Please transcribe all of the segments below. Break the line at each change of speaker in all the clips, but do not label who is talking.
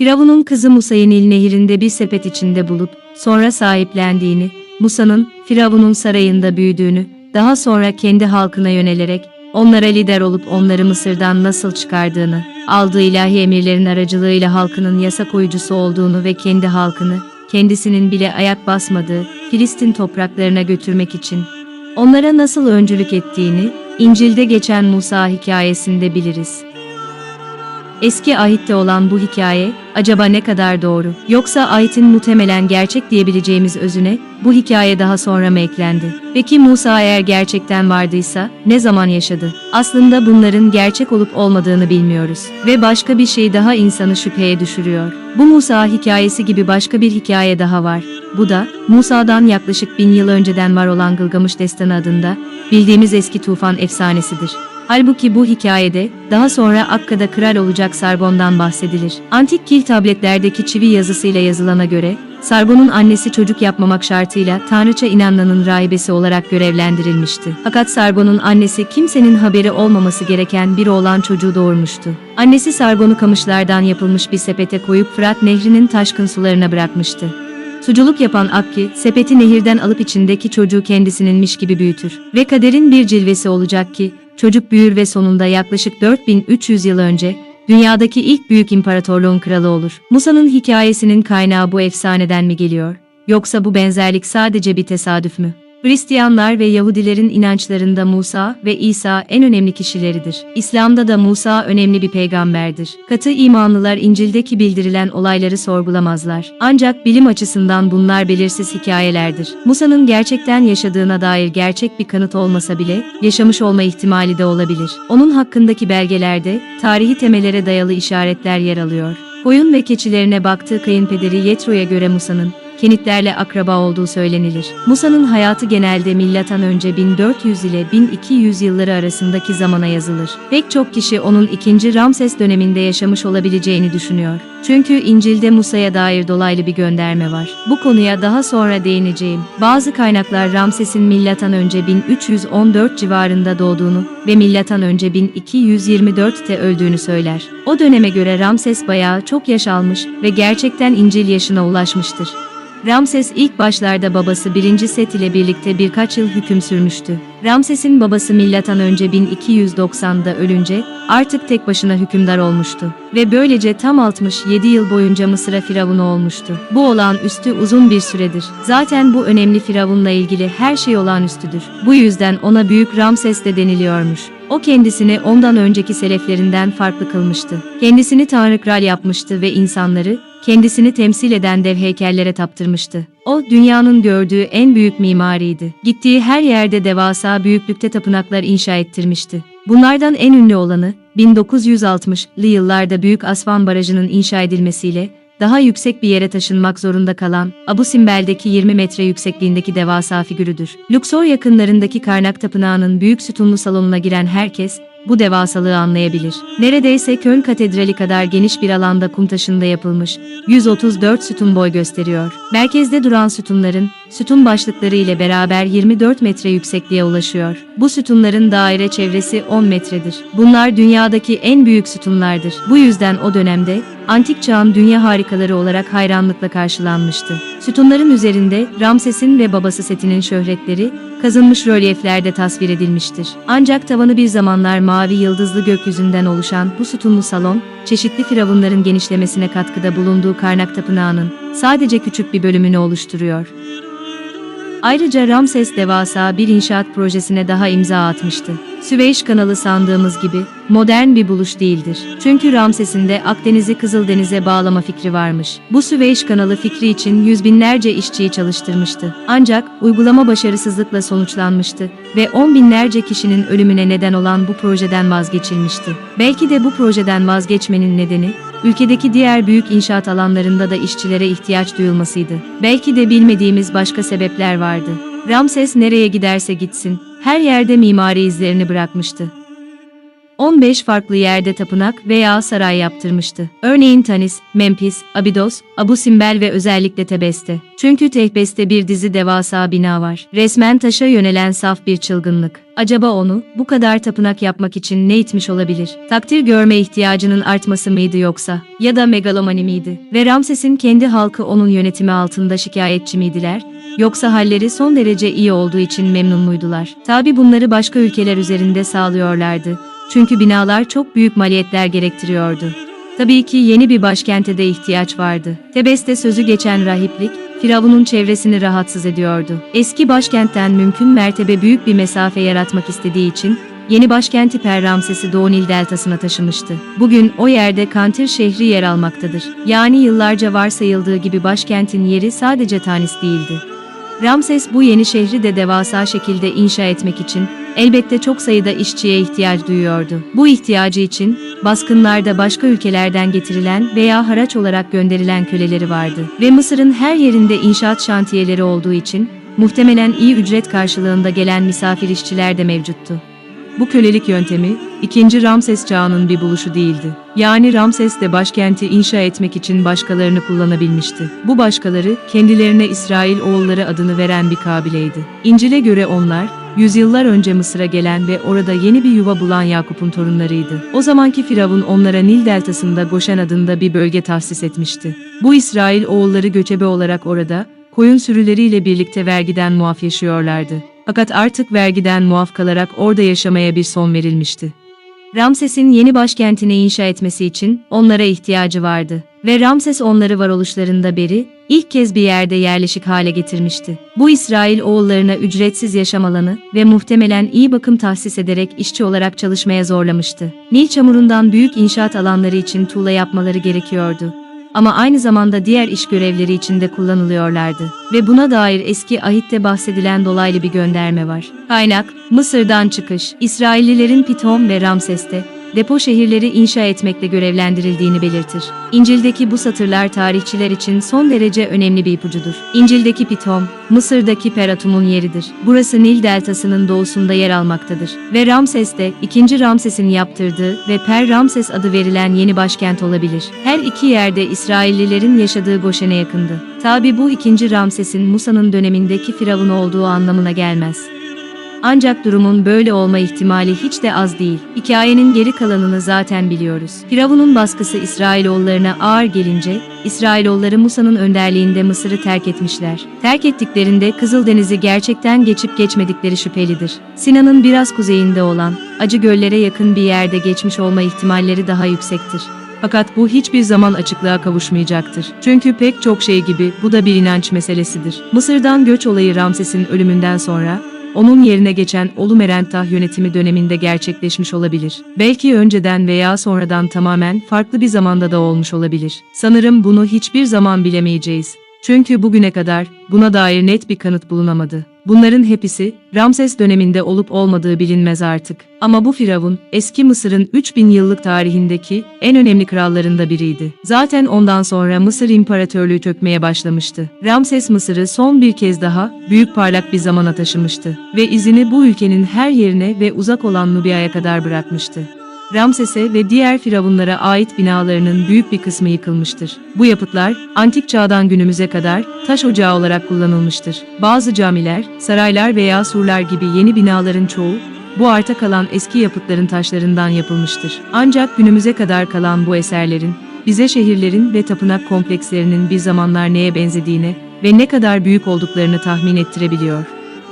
Firavun'un kızı Musa'yı Nil nehirinde bir sepet içinde bulup, sonra sahiplendiğini, Musa'nın, Firavun'un sarayında büyüdüğünü, daha sonra kendi halkına yönelerek, onlara lider olup onları Mısır'dan nasıl çıkardığını, aldığı ilahi emirlerin aracılığıyla halkının yasa koyucusu olduğunu ve kendi halkını, kendisinin bile ayak basmadığı Filistin topraklarına götürmek için, onlara nasıl öncülük ettiğini, İncil'de geçen Musa hikayesinde biliriz. Eski ahitte olan bu hikaye, acaba ne kadar doğru? Yoksa ahitin muhtemelen gerçek diyebileceğimiz özüne, bu hikaye daha sonra mı eklendi? Peki Musa eğer gerçekten vardıysa, ne zaman yaşadı? Aslında bunların gerçek olup olmadığını bilmiyoruz. Ve başka bir şey daha insanı şüpheye düşürüyor. Bu Musa hikayesi gibi başka bir hikaye daha var. Bu da, Musa'dan yaklaşık bin yıl önceden var olan Gılgamış Destanı adında, bildiğimiz eski tufan efsanesidir. Halbuki bu hikayede daha sonra Akka'da kral olacak Sargon'dan bahsedilir. Antik kil tabletlerdeki çivi yazısıyla yazılana göre Sargon'un annesi çocuk yapmamak şartıyla Tanrıça inanmanın rahibesi olarak görevlendirilmişti. Fakat Sargon'un annesi kimsenin haberi olmaması gereken bir oğlan çocuğu doğurmuştu. Annesi Sargon'u kamışlardan yapılmış bir sepete koyup Fırat nehrinin taşkın sularına bırakmıştı. Suculuk yapan Akki, sepeti nehirden alıp içindeki çocuğu kendisininmiş gibi büyütür. Ve kaderin bir cilvesi olacak ki, çocuk büyür ve sonunda yaklaşık 4300 yıl önce, dünyadaki ilk büyük imparatorluğun kralı olur. Musa'nın hikayesinin kaynağı bu efsaneden mi geliyor? Yoksa bu benzerlik sadece bir tesadüf mü? Hristiyanlar ve Yahudilerin inançlarında Musa ve İsa en önemli kişileridir. İslam'da da Musa önemli bir peygamberdir. Katı imanlılar İncil'deki bildirilen olayları sorgulamazlar. Ancak bilim açısından bunlar belirsiz hikayelerdir. Musa'nın gerçekten yaşadığına dair gerçek bir kanıt olmasa bile, yaşamış olma ihtimali de olabilir. Onun hakkındaki belgelerde, tarihi temellere dayalı işaretler yer alıyor. Koyun ve keçilerine baktığı kayınpederi Yetro'ya göre Musa'nın, Kenitlerle akraba olduğu söylenilir. Musa'nın hayatı genelde milattan önce 1400 ile 1200 yılları arasındaki zamana yazılır. Pek çok kişi onun 2. Ramses döneminde yaşamış olabileceğini düşünüyor. Çünkü İncil'de Musa'ya dair dolaylı bir gönderme var. Bu konuya daha sonra değineceğim. Bazı kaynaklar Ramses'in milattan önce 1314 civarında doğduğunu ve milattan önce 1224'te öldüğünü söyler. O döneme göre Ramses bayağı çok yaş almış ve gerçekten İncil yaşına ulaşmıştır. Ramses ilk başlarda babası 1. Set ile birlikte birkaç yıl hüküm sürmüştü. Ramses'in babası milattan önce 1290'da ölünce artık tek başına hükümdar olmuştu ve böylece tam 67 yıl boyunca Mısır'a firavunu olmuştu. Bu olağanüstü uzun bir süredir. Zaten bu önemli firavunla ilgili her şey olağanüstüdür. Bu yüzden ona Büyük Ramses de deniliyormuş. O kendisini ondan önceki seleflerinden farklı kılmıştı. Kendisini tanrı kral yapmıştı ve insanları kendisini temsil eden dev heykellere taptırmıştı. O, dünyanın gördüğü en büyük mimariydi. Gittiği her yerde devasa büyüklükte tapınaklar inşa ettirmişti. Bunlardan en ünlü olanı, 1960'lı yıllarda Büyük Asvan Barajı'nın inşa edilmesiyle, daha yüksek bir yere taşınmak zorunda kalan, Abu Simbel'deki 20 metre yüksekliğindeki devasa figürüdür. Luxor yakınlarındaki Karnak Tapınağı'nın büyük sütunlu salonuna giren herkes, bu devasalığı anlayabilir. Neredeyse Köln Katedrali kadar geniş bir alanda kum taşında yapılmış, 134 sütun boy gösteriyor. Merkezde duran sütunların, sütun başlıkları ile beraber 24 metre yüksekliğe ulaşıyor. Bu sütunların daire çevresi 10 metredir. Bunlar dünyadaki en büyük sütunlardır. Bu yüzden o dönemde, antik çağın dünya harikaları olarak hayranlıkla karşılanmıştı. Sütunların üzerinde Ramses'in ve babası Set'inin şöhretleri, kazınmış rölyeflerde tasvir edilmiştir. Ancak tavanı bir zamanlar mavi yıldızlı gökyüzünden oluşan bu sütunlu salon, çeşitli firavunların genişlemesine katkıda bulunduğu Karnak Tapınağı'nın sadece küçük bir bölümünü oluşturuyor. Ayrıca Ramses devasa bir inşaat projesine daha imza atmıştı. Süveyş kanalı sandığımız gibi modern bir buluş değildir. Çünkü Ramses'in de Akdeniz'i Kızıldeniz'e bağlama fikri varmış. Bu Süveyş kanalı fikri için yüz binlerce işçiyi çalıştırmıştı. Ancak uygulama başarısızlıkla sonuçlanmıştı ve on binlerce kişinin ölümüne neden olan bu projeden vazgeçilmişti. Belki de bu projeden vazgeçmenin nedeni ülkedeki diğer büyük inşaat alanlarında da işçilere ihtiyaç duyulmasıydı. Belki de bilmediğimiz başka sebepler vardı. Ramses nereye giderse gitsin, her yerde mimari izlerini bırakmıştı. 15 farklı yerde tapınak veya saray yaptırmıştı. Örneğin Tanis, Memphis, Abydos, Abu Simbel ve özellikle Tebeste. Çünkü Tebeste bir dizi devasa bina var. Resmen taşa yönelen saf bir çılgınlık. Acaba onu bu kadar tapınak yapmak için ne itmiş olabilir? Takdir görme ihtiyacının artması mıydı yoksa? Ya da megalomani miydi? Ve Ramses'in kendi halkı onun yönetimi altında şikayetçi miydiler? Yoksa halleri son derece iyi olduğu için memnun muydular? Tabi bunları başka ülkeler üzerinde sağlıyorlardı. Çünkü binalar çok büyük maliyetler gerektiriyordu. Tabii ki yeni bir başkente de ihtiyaç vardı. Tebeste sözü geçen rahiplik, Firavun'un çevresini rahatsız ediyordu. Eski başkentten mümkün mertebe büyük bir mesafe yaratmak istediği için, yeni başkenti Per Ramses'i Doğu Nil deltasına taşımıştı. Bugün o yerde Kantir şehri yer almaktadır. Yani yıllarca varsayıldığı gibi başkentin yeri sadece Tanis değildi. Ramses bu yeni şehri de devasa şekilde inşa etmek için elbette çok sayıda işçiye ihtiyaç duyuyordu. Bu ihtiyacı için baskınlarda başka ülkelerden getirilen veya haraç olarak gönderilen köleleri vardı ve Mısır'ın her yerinde inşaat şantiyeleri olduğu için muhtemelen iyi ücret karşılığında gelen misafir işçiler de mevcuttu. Bu kölelik yöntemi, 2. Ramses çağının bir buluşu değildi. Yani Ramses de başkenti inşa etmek için başkalarını kullanabilmişti. Bu başkaları, kendilerine İsrail oğulları adını veren bir kabileydi. İncil'e göre onlar, yüzyıllar önce Mısır'a gelen ve orada yeni bir yuva bulan Yakup'un torunlarıydı. O zamanki Firavun onlara Nil deltasında Goşen adında bir bölge tahsis etmişti. Bu İsrail oğulları göçebe olarak orada, koyun sürüleriyle birlikte vergiden muaf yaşıyorlardı. Fakat artık vergiden muaf kalarak orada yaşamaya bir son verilmişti. Ramses'in yeni başkentini inşa etmesi için onlara ihtiyacı vardı ve Ramses onları varoluşlarında beri ilk kez bir yerde yerleşik hale getirmişti. Bu İsrail oğullarına ücretsiz yaşam alanı ve muhtemelen iyi bakım tahsis ederek işçi olarak çalışmaya zorlamıştı. Nil çamurundan büyük inşaat alanları için tuğla yapmaları gerekiyordu ama aynı zamanda diğer iş görevleri için de kullanılıyorlardı. Ve buna dair eski ahitte bahsedilen dolaylı bir gönderme var. Kaynak, Mısır'dan çıkış, İsraillilerin Pithom ve Ramses'te, depo şehirleri inşa etmekle görevlendirildiğini belirtir. İncil'deki bu satırlar tarihçiler için son derece önemli bir ipucudur. İncil'deki Pithom, Mısır'daki Peratum'un yeridir. Burası Nil deltasının doğusunda yer almaktadır. Ve Ramses de 2. Ramses'in yaptırdığı ve Per Ramses adı verilen yeni başkent olabilir. Her iki yerde İsraillilerin yaşadığı Goşen'e yakındı. Tabi bu 2. Ramses'in Musa'nın dönemindeki firavun olduğu anlamına gelmez. Ancak durumun böyle olma ihtimali hiç de az değil. Hikayenin geri kalanını zaten biliyoruz. Firavun'un baskısı İsrailoğullarına ağır gelince, İsrailoğulları Musa'nın önderliğinde Mısır'ı terk etmişler. Terk ettiklerinde Kızıldeniz'i gerçekten geçip geçmedikleri şüphelidir. Sinan'ın biraz kuzeyinde olan, acı göllere yakın bir yerde geçmiş olma ihtimalleri daha yüksektir. Fakat bu hiçbir zaman açıklığa kavuşmayacaktır. Çünkü pek çok şey gibi bu da bir inanç meselesidir. Mısır'dan göç olayı Ramses'in ölümünden sonra, onun yerine geçen Olumerentah yönetimi döneminde gerçekleşmiş olabilir. Belki önceden veya sonradan tamamen farklı bir zamanda da olmuş olabilir. Sanırım bunu hiçbir zaman bilemeyeceğiz. Çünkü bugüne kadar buna dair net bir kanıt bulunamadı. Bunların hepsi Ramses döneminde olup olmadığı bilinmez artık. Ama bu firavun eski Mısır'ın 3000 yıllık tarihindeki en önemli krallarında biriydi. Zaten ondan sonra Mısır İmparatorluğu çökmeye başlamıştı. Ramses Mısır'ı son bir kez daha büyük parlak bir zamana taşımıştı ve izini bu ülkenin her yerine ve uzak olan Nubia'ya kadar bırakmıştı. Ramses'e ve diğer firavunlara ait binalarının büyük bir kısmı yıkılmıştır. Bu yapıtlar, antik çağdan günümüze kadar taş ocağı olarak kullanılmıştır. Bazı camiler, saraylar veya surlar gibi yeni binaların çoğu, bu arta kalan eski yapıtların taşlarından yapılmıştır. Ancak günümüze kadar kalan bu eserlerin, bize şehirlerin ve tapınak komplekslerinin bir zamanlar neye benzediğini ve ne kadar büyük olduklarını tahmin ettirebiliyor.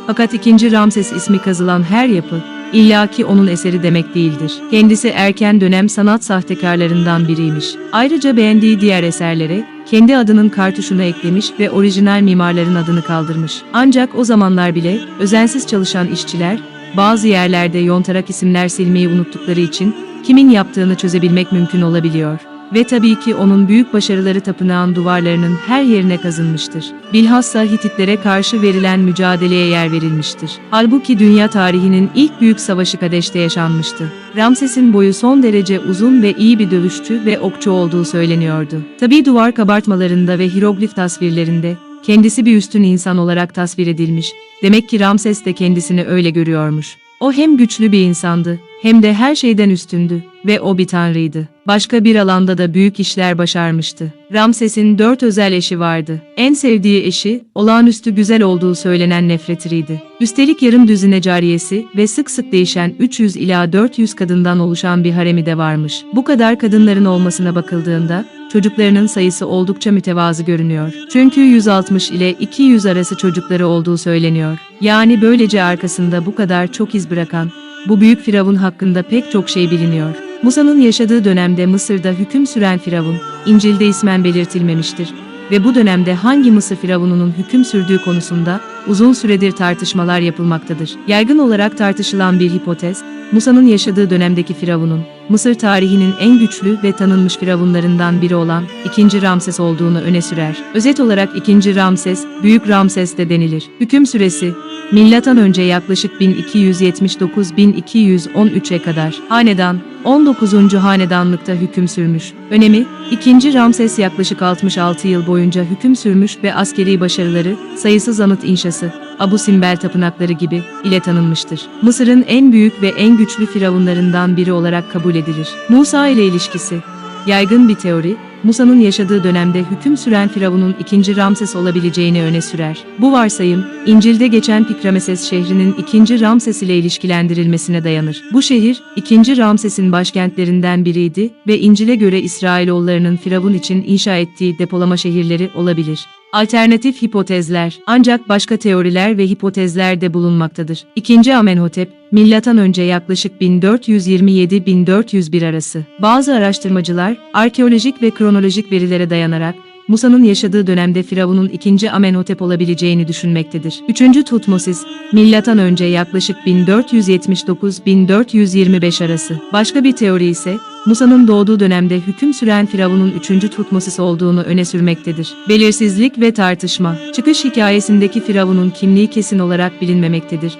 Fakat 2. Ramses ismi kazılan her yapı, illaki onun eseri demek değildir. Kendisi erken dönem sanat sahtekarlarından biriymiş. Ayrıca beğendiği diğer eserlere, kendi adının kartuşunu eklemiş ve orijinal mimarların adını kaldırmış. Ancak o zamanlar bile, özensiz çalışan işçiler, bazı yerlerde yontarak isimler silmeyi unuttukları için, kimin yaptığını çözebilmek mümkün olabiliyor. Ve tabii ki onun büyük başarıları tapınağın duvarlarının her yerine kazınmıştır. Bilhassa Hititlere karşı verilen mücadeleye yer verilmiştir. Halbuki dünya tarihinin ilk büyük savaşı Kadeş'te yaşanmıştı. Ramses'in boyu son derece uzun ve iyi bir dövüşçü ve okçu olduğu söyleniyordu. Tabii duvar kabartmalarında ve hieroglif tasvirlerinde kendisi bir üstün insan olarak tasvir edilmiş. Demek ki Ramses de kendisini öyle görüyormuş. O hem güçlü bir insandı hem de her şeyden üstündü ve o bir tanrıydı. Başka bir alanda da büyük işler başarmıştı. Ramses'in dört özel eşi vardı. En sevdiği eşi, olağanüstü güzel olduğu söylenen Nefretri'ydi. Üstelik yarım düzine cariyesi ve sık sık değişen 300 ila 400 kadından oluşan bir haremi de varmış. Bu kadar kadınların olmasına bakıldığında, çocuklarının sayısı oldukça mütevazı görünüyor. Çünkü 160 ile 200 arası çocukları olduğu söyleniyor. Yani böylece arkasında bu kadar çok iz bırakan, bu büyük firavun hakkında pek çok şey biliniyor. Musa'nın yaşadığı dönemde Mısır'da hüküm süren firavun, İncil'de ismen belirtilmemiştir ve bu dönemde hangi Mısır firavununun hüküm sürdüğü konusunda uzun süredir tartışmalar yapılmaktadır. Yaygın olarak tartışılan bir hipotez, Musa'nın yaşadığı dönemdeki firavunun, Mısır tarihinin en güçlü ve tanınmış firavunlarından biri olan 2. Ramses olduğunu öne sürer. Özet olarak 2. Ramses, Büyük Ramses de denilir. Hüküm süresi, Milattan önce yaklaşık 1279-1213'e kadar. Hanedan, 19. hanedanlıkta hüküm sürmüş. Önemi, 2. Ramses yaklaşık 66 yıl boyunca hüküm sürmüş ve askeri başarıları, sayısız anıt inşası, Abu Simbel tapınakları gibi ile tanınmıştır. Mısır'ın en büyük ve en güçlü firavunlarından biri olarak kabul edilir. Musa ile ilişkisi Yaygın bir teori, Musa'nın yaşadığı dönemde hüküm süren Firavun'un ikinci Ramses olabileceğini öne sürer. Bu varsayım, İncil'de geçen Pikrameses şehrinin ikinci Ramses ile ilişkilendirilmesine dayanır. Bu şehir, ikinci Ramses'in başkentlerinden biriydi ve İncil'e göre İsrailoğullarının Firavun için inşa ettiği depolama şehirleri olabilir. Alternatif hipotezler ancak başka teoriler ve hipotezler de bulunmaktadır. İkinci Amenhotep, milattan önce yaklaşık 1427-1401 arası. Bazı araştırmacılar, arkeolojik ve kronolojik verilere dayanarak, Musa'nın yaşadığı dönemde Firavun'un ikinci Amenhotep olabileceğini düşünmektedir. Üçüncü Tutmosis, milattan önce yaklaşık 1479-1425 arası. Başka bir teori ise, Musa'nın doğduğu dönemde hüküm süren Firavun'un 3. Tutmosis olduğunu öne sürmektedir. Belirsizlik ve tartışma. Çıkış hikayesindeki Firavun'un kimliği kesin olarak bilinmemektedir.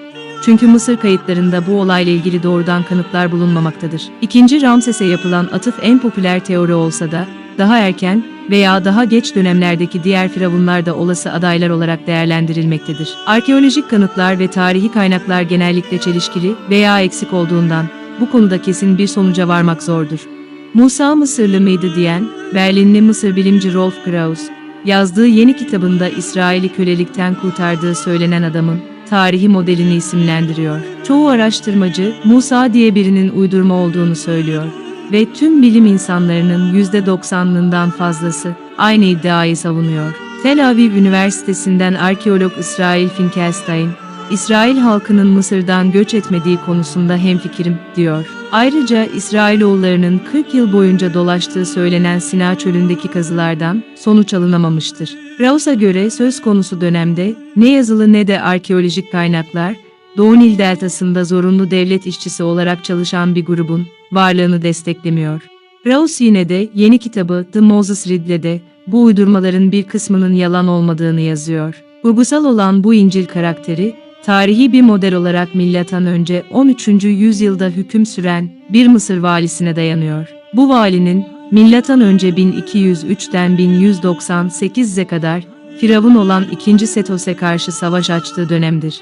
Çünkü Mısır kayıtlarında bu olayla ilgili doğrudan kanıtlar bulunmamaktadır. İkinci Ramses'e yapılan atıf en popüler teori olsa da, daha erken veya daha geç dönemlerdeki diğer firavunlar da olası adaylar olarak değerlendirilmektedir. Arkeolojik kanıtlar ve tarihi kaynaklar genellikle çelişkili veya eksik olduğundan, bu konuda kesin bir sonuca varmak zordur. Musa Mısırlı mıydı diyen, Berlinli Mısır bilimci Rolf Krauss, yazdığı yeni kitabında İsrail'i kölelikten kurtardığı söylenen adamın, tarihi modelini isimlendiriyor. Çoğu araştırmacı, Musa diye birinin uydurma olduğunu söylüyor ve tüm bilim insanlarının %90'lığından fazlası aynı iddiayı savunuyor. Tel Aviv Üniversitesi'nden arkeolog İsrail Finkelstein, İsrail halkının Mısır'dan göç etmediği konusunda hemfikirim, diyor. Ayrıca İsrailoğullarının 40 yıl boyunca dolaştığı söylenen Sina çölündeki kazılardan sonuç alınamamıştır. Raus'a göre söz konusu dönemde ne yazılı ne de arkeolojik kaynaklar, Doğu Nil Deltası'nda zorunlu devlet işçisi olarak çalışan bir grubun varlığını desteklemiyor. Raus yine de yeni kitabı The Moses Ridley'de bu uydurmaların bir kısmının yalan olmadığını yazıyor. Kurgusal olan bu İncil karakteri, tarihi bir model olarak milattan önce 13. yüzyılda hüküm süren bir Mısır valisine dayanıyor. Bu valinin milattan önce 1203'ten 1198'e kadar Firavun olan 2. Setos'e karşı savaş açtığı dönemdir.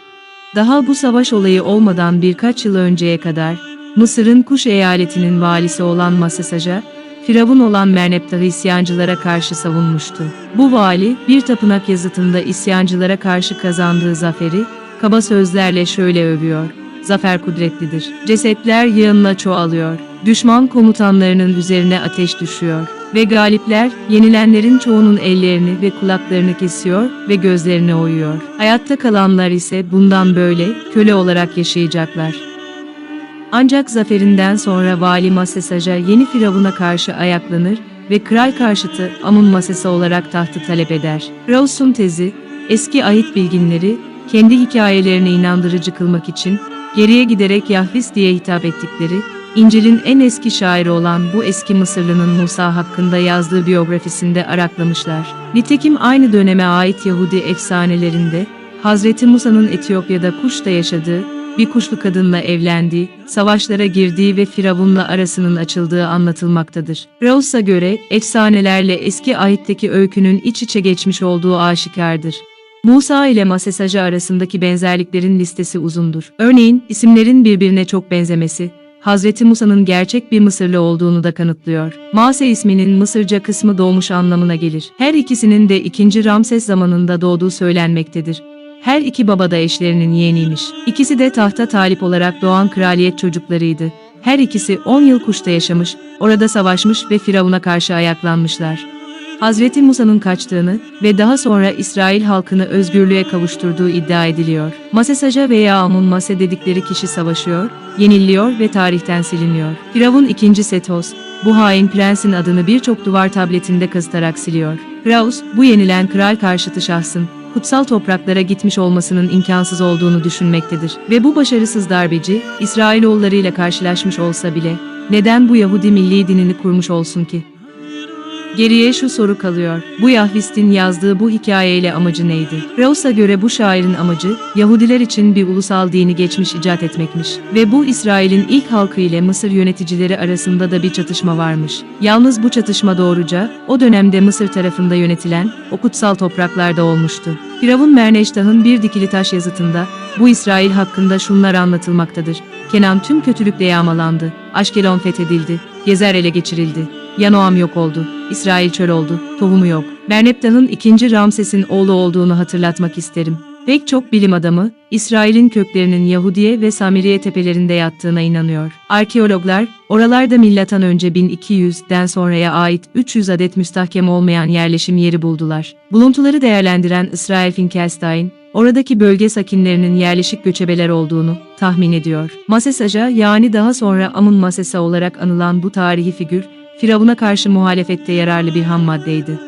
Daha bu savaş olayı olmadan birkaç yıl önceye kadar Mısır'ın Kuş eyaletinin valisi olan Masasaja, Firavun olan Merneptah'ı isyancılara karşı savunmuştu. Bu vali, bir tapınak yazıtında isyancılara karşı kazandığı zaferi, kaba sözlerle şöyle övüyor. Zafer kudretlidir. Cesetler yığınla çoğalıyor. Düşman komutanlarının üzerine ateş düşüyor. Ve galipler, yenilenlerin çoğunun ellerini ve kulaklarını kesiyor ve gözlerini oyuyor. Hayatta kalanlar ise bundan böyle köle olarak yaşayacaklar. Ancak zaferinden sonra Vali Masesaja yeni Firavun'a karşı ayaklanır ve kral karşıtı Amun Masesa olarak tahtı talep eder. Raus'un tezi, eski ahit bilginleri, kendi hikayelerine inandırıcı kılmak için, geriye giderek Yahvis diye hitap ettikleri, İncil'in en eski şairi olan bu eski Mısırlı'nın Musa hakkında yazdığı biyografisinde araklamışlar. Nitekim aynı döneme ait Yahudi efsanelerinde, Hazreti Musa'nın Etiyopya'da Kuş'ta yaşadığı, bir kuşlu kadınla evlendiği, savaşlara girdiği ve Firavun'la arasının açıldığı anlatılmaktadır. Raus'a göre efsanelerle eski ahitteki öykünün iç içe geçmiş olduğu aşikardır. Musa ile Masesajı arasındaki benzerliklerin listesi uzundur. Örneğin, isimlerin birbirine çok benzemesi, Hazreti Musa'nın gerçek bir Mısırlı olduğunu da kanıtlıyor. Mase isminin Mısırca kısmı doğmuş anlamına gelir. Her ikisinin de 2. Ramses zamanında doğduğu söylenmektedir. Her iki baba da eşlerinin yeğeniymiş. İkisi de tahta talip olarak doğan kraliyet çocuklarıydı. Her ikisi 10 yıl kuşta yaşamış, orada savaşmış ve Firavun'a karşı ayaklanmışlar. Hazreti Musa'nın kaçtığını ve daha sonra İsrail halkını özgürlüğe kavuşturduğu iddia ediliyor. Masesaja veya Amun Mase dedikleri kişi savaşıyor, yeniliyor ve tarihten siliniyor. Firavun II. Setos, bu hain prensin adını birçok duvar tabletinde kazıtarak siliyor. Kraus, bu yenilen kral karşıtı şahsın, kutsal topraklara gitmiş olmasının imkansız olduğunu düşünmektedir. Ve bu başarısız darbeci, İsrailoğullarıyla karşılaşmış olsa bile, neden bu Yahudi milli dinini kurmuş olsun ki? Geriye şu soru kalıyor. Bu Yahvist'in yazdığı bu hikayeyle amacı neydi? Raus'a göre bu şairin amacı, Yahudiler için bir ulusal dini geçmiş icat etmekmiş. Ve bu İsrail'in ilk halkı ile Mısır yöneticileri arasında da bir çatışma varmış. Yalnız bu çatışma doğruca, o dönemde Mısır tarafında yönetilen, o kutsal topraklarda olmuştu. Firavun Merneştah'ın bir dikili taş yazıtında, bu İsrail hakkında şunlar anlatılmaktadır. Kenan tüm kötülükle yağmalandı, Aşkelon fethedildi, Gezer ele geçirildi, Yanoam yok oldu, İsrail çöl oldu, tohumu yok. Berneptah'ın ikinci Ramses'in oğlu olduğunu hatırlatmak isterim. Pek çok bilim adamı, İsrail'in köklerinin Yahudiye ve Samiriye tepelerinde yattığına inanıyor. Arkeologlar, oralarda milattan önce 1200'den sonraya ait 300 adet müstahkem olmayan yerleşim yeri buldular. Buluntuları değerlendiren Israel Finkelstein, oradaki bölge sakinlerinin yerleşik göçebeler olduğunu tahmin ediyor. Masesaja yani daha sonra Amun Masesa olarak anılan bu tarihi figür, Firavun'a karşı muhalefette yararlı bir ham maddeydi.